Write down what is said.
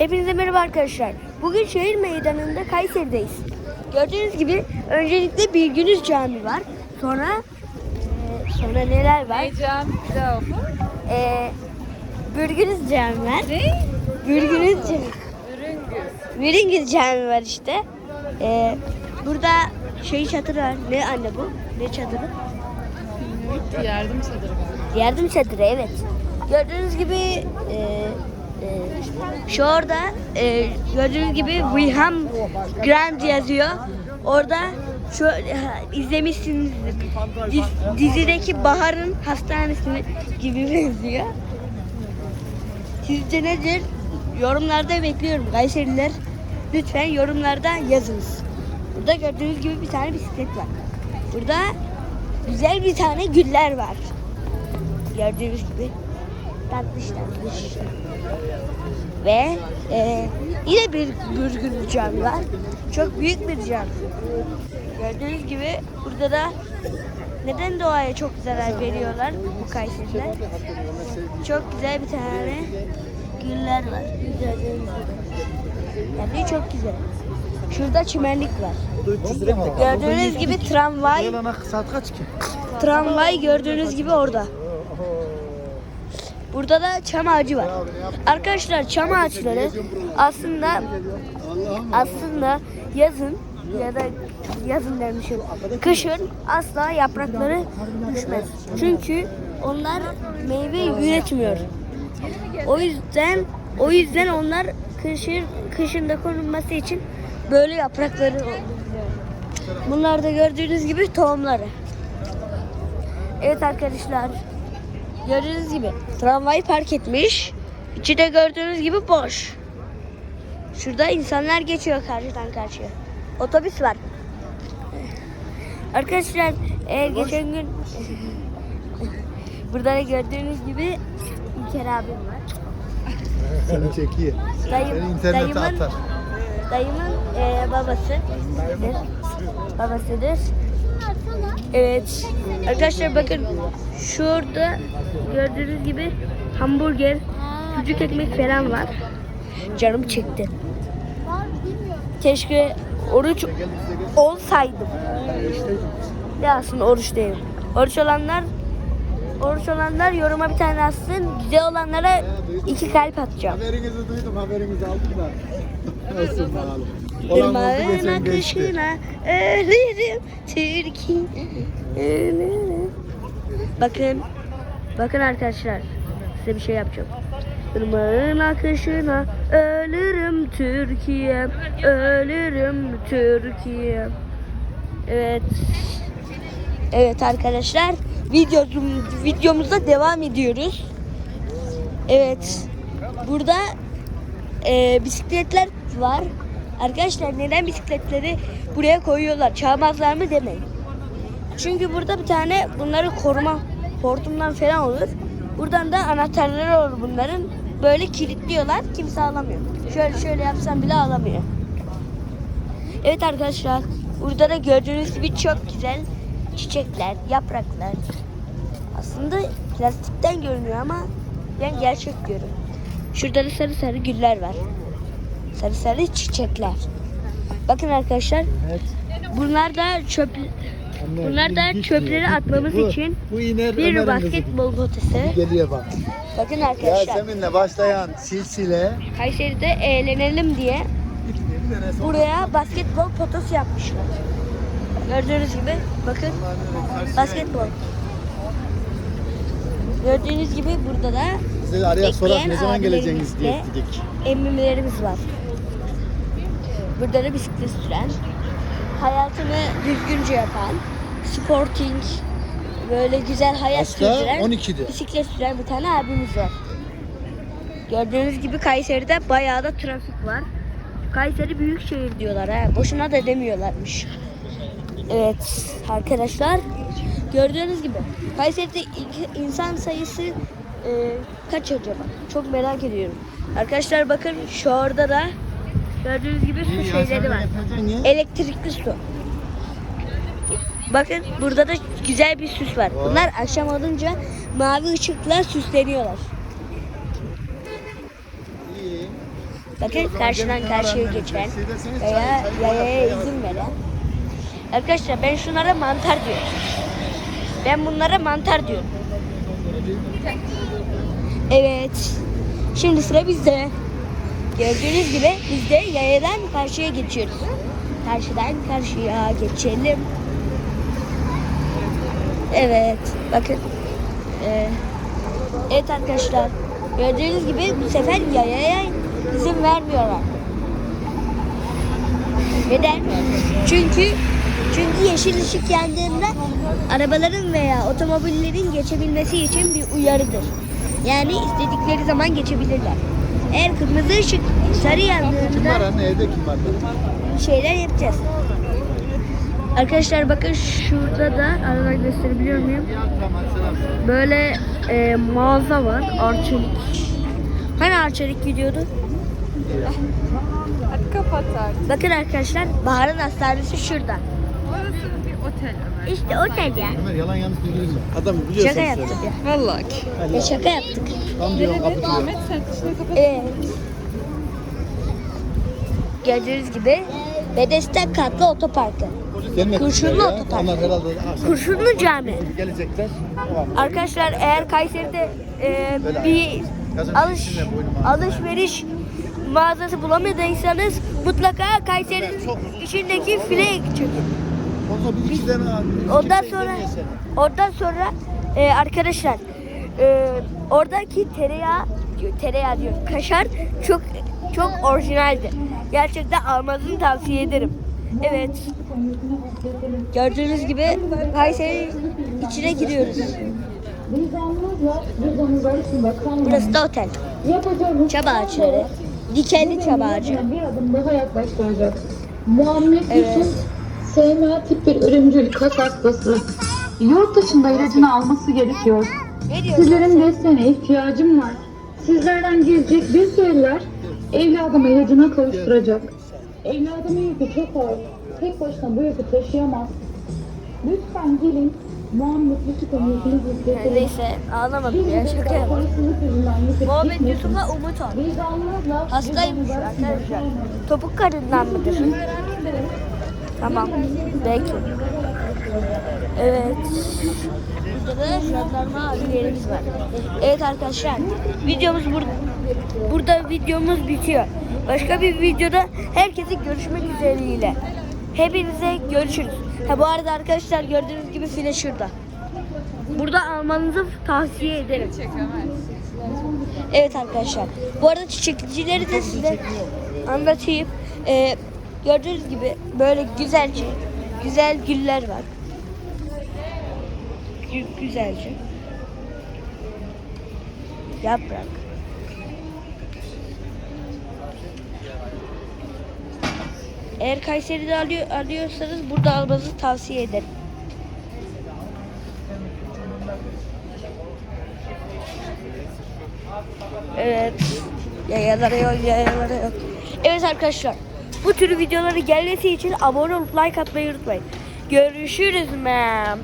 Hepinize merhaba arkadaşlar. Bugün şehir meydanında Kayseri'deyiz. Gördüğünüz gibi öncelikle Bilgünüz Camii var. Sonra e, sonra neler var? Heyecan. Bir daha oku. E, Bürgünüz Camii var. Ne? Bürgünüz Camii. Ürüngüz. Bürgünüz Camii var işte. E, burada şey çadırı var. Ne anne bu? Ne çadırı? Yardım çadırı. Yardım çadırı evet. Gördüğünüz gibi e, şu orada e, gördüğünüz gibi Wilhelm Grand yazıyor. Orada şu e, izlemişsinizdir. Diz- dizideki Bahar'ın hastanesini gibi benziyor. Sizce nedir? Yorumlarda bekliyorum Kayseriler. Lütfen yorumlarda yazınız. Burada gördüğünüz gibi bir tane bisiklet var. Burada güzel bir tane güller var. Gördüğünüz gibi tatlış tatlış. Ve e, yine bir bürgün bir cami var. Çok büyük bir cami. Gördüğünüz gibi burada da neden doğaya çok zarar veriyorlar bu Kayseriler? Çok güzel bir tane güller var. Yani çok güzel. Şurada çimenlik var. Gördüğünüz gibi tramvay? Tramvay gördüğünüz gibi orada. Burada da çam ağacı var. Arkadaşlar çam ağaçları aslında aslında yazın ya da yazın demişim. Kışın asla yaprakları düşmez. Çünkü onlar meyve üretmiyor. O yüzden o yüzden onlar kışın kışında konulması için böyle yaprakları. Bunlar da gördüğünüz gibi tohumları. Evet arkadaşlar. Gördüğünüz gibi tramvay park etmiş. İçi de gördüğünüz gibi boş. Şurada insanlar geçiyor karşıdan karşıya. Otobüs var. Arkadaşlar eğer geçen gün burada da gördüğünüz gibi İlker abim var. Seni çekiyor. Dayım, Seni internete dayımın, atar. dayımın eee, babası. Babasıdır. Evet. Arkadaşlar bakın şurada gördüğünüz gibi hamburger, sucuk ekmek falan var. Canım çekti. Keşke oruç olsaydım. Ya aslında oruç değilim. Oruç olanlar oruç olanlar yoruma bir tane atsın. Güzel olanlara iki kalp atacağım. Haberinizi duydum, haberinizi aldım da. Olsun bakalım. Olan oldu geçen geçti. ölürüm Türkiye ölürüm. Bakın, bakın arkadaşlar size bir şey yapacağım. Irmağın akışına ölürüm Türkiye, ölürüm Türkiye. Evet. Evet arkadaşlar, videom, videomuza devam ediyoruz. Evet. Burada e, bisikletler var. Arkadaşlar neden bisikletleri buraya koyuyorlar? Çalmazlar mı demeyin. Çünkü burada bir tane bunları koruma hortumdan falan olur. Buradan da anahtarları olur bunların. Böyle kilitliyorlar. Kimse alamıyor. Şöyle şöyle yapsam bile alamıyor. Evet arkadaşlar. Burada da gördüğünüz gibi çok güzel çiçekler, yapraklar. Aslında plastikten görünüyor ama ben gerçek görüyorum. Şurada da sarı sarı güller var. Sarı sarı çiçekler. Bakın arkadaşlar. Evet. Bunlar da çöp Bunlar da çöpleri atmamız Bu- için Bu iner bir basketbol potası. Geliyor bak. Bakın arkadaşlar. Yasemin'le başlayan silsile. Kayseri'de eğlenelim diye buraya basketbol potası yapmışlar. Gördüğünüz gibi bakın basketbol. Gördüğünüz gibi burada da Size araya sorar ne zaman geleceğiniz diye dedik. emmimlerimiz var. Burada da bisiklet süren, hayatını düzgünce yapan, sporting, böyle güzel hayat Asla sürdüren, 12'de. bisiklet süren bir tane abimiz var. Gördüğünüz gibi Kayseri'de bayağı da trafik var. Kayseri büyük şehir diyorlar ha. Boşuna da demiyorlarmış. Evet arkadaşlar gördüğünüz gibi Kayseri'de insan sayısı e, kaç acaba? Çok merak ediyorum. Arkadaşlar bakın şu orada da gördüğünüz gibi su şeyleri var. Elektrikli su. Bakın burada da güzel bir süs var. Bunlar akşam olunca mavi ışıkla süsleniyorlar. Bakın karşıdan karşıya geçen veya yayaya izin veren. Arkadaşlar ben şunlara mantar diyorum. Ben bunlara mantar diyorum. Evet. Şimdi sıra bizde. Gördüğünüz gibi biz de yayadan karşıya geçiyoruz. Karşıdan karşıya geçelim. Evet. Bakın. Ee, evet arkadaşlar. Gördüğünüz gibi bu sefer yayaya izin vermiyorlar. Neden? Çünkü çünkü yeşil ışık yandığında arabaların veya otomobillerin geçebilmesi için bir uyarıdır. Yani istedikleri zaman geçebilirler. Eğer kırmızı ışık sarı Kim var yandığında anne evde kim var? şeyler yapacağız. Arkadaşlar bakın şurada da aradan gösterebiliyor muyum? Böyle e, mağaza var. Arçelik. Hani Arçelik gidiyordu? Hadi kapat artık. Bakın arkadaşlar Bahar'ın hastanesi şurada. Orası bir otel Ömer. İşte otel ya. Ömer yalan yanlış mi? Adam biliyorsun Şaka yaptık ya. Vallahi. Ya şaka yaptık. Tam diyorum kapıcı. Ahmet sen dışını kapat. Evet. Gördüğünüz gibi Bedesten katlı otoparkı. Kurşunlu etmişler ya. otopark. Onlar herhalde akşam Kurşunlu cami. gelecekler. Arkadaşlar eğer Kayseri'de e, bir alış alışveriş mağazası bulamadıysanız mutlaka Kayseri'nin içindeki file çekin. Bir iki tane abi. Ondan sonra ondan sonra e, arkadaşlar e, oradaki tereyağı tereyağı diyor kaşar çok çok orijinaldi. Gerçekten almanızı tavsiye ederim. Evet. Gördüğünüz gibi Kayseri'nin içine giriyoruz. Burası da otel. Çam ağaçları. Dikenli çam ağacı. Evet. SMA tip bir ölümcül kas hastası. Yurt dışında ilacını alması gerekiyor. Sizlerin desteğine ihtiyacım var. Sizlerden gelecek bir şeyler evladımı ilacına kavuşturacak. Evladımın yükü çok ağır. Tek başına bu yükü taşıyamaz. Lütfen gelin Muhammed Yusuf'un yükünü Yani hissettirin. Neyse ağlamadım ya şaka yaptım. Muhammed Yusuf'a umut. Vicdanınızla Hastaymış arkadaşlar. Topuk karından mıdır? Tamam. Belki. Evet. Burada da jandarma abilerimiz var. Evet arkadaşlar. Videomuz burada. Burada videomuz bitiyor. Başka bir videoda herkese görüşmek üzere. Hepinize görüşürüz. Ha bu arada arkadaşlar gördüğünüz gibi file şurada. Burada almanızı tavsiye ederim. Evet arkadaşlar. Bu arada çiçekçileri de size anlatayım. Ee, gördüğünüz gibi böyle güzelce güzel güller var. Gü- Güzelce. Yaprak. Eğer Kayseri'de alıyor, alıyorsanız burada almanızı tavsiye ederim. Evet. Yayalara yok, yayalara yok. Evet arkadaşlar. Bu tür videoları gelmesi için abone olup like atmayı unutmayın. Görüşürüz mem.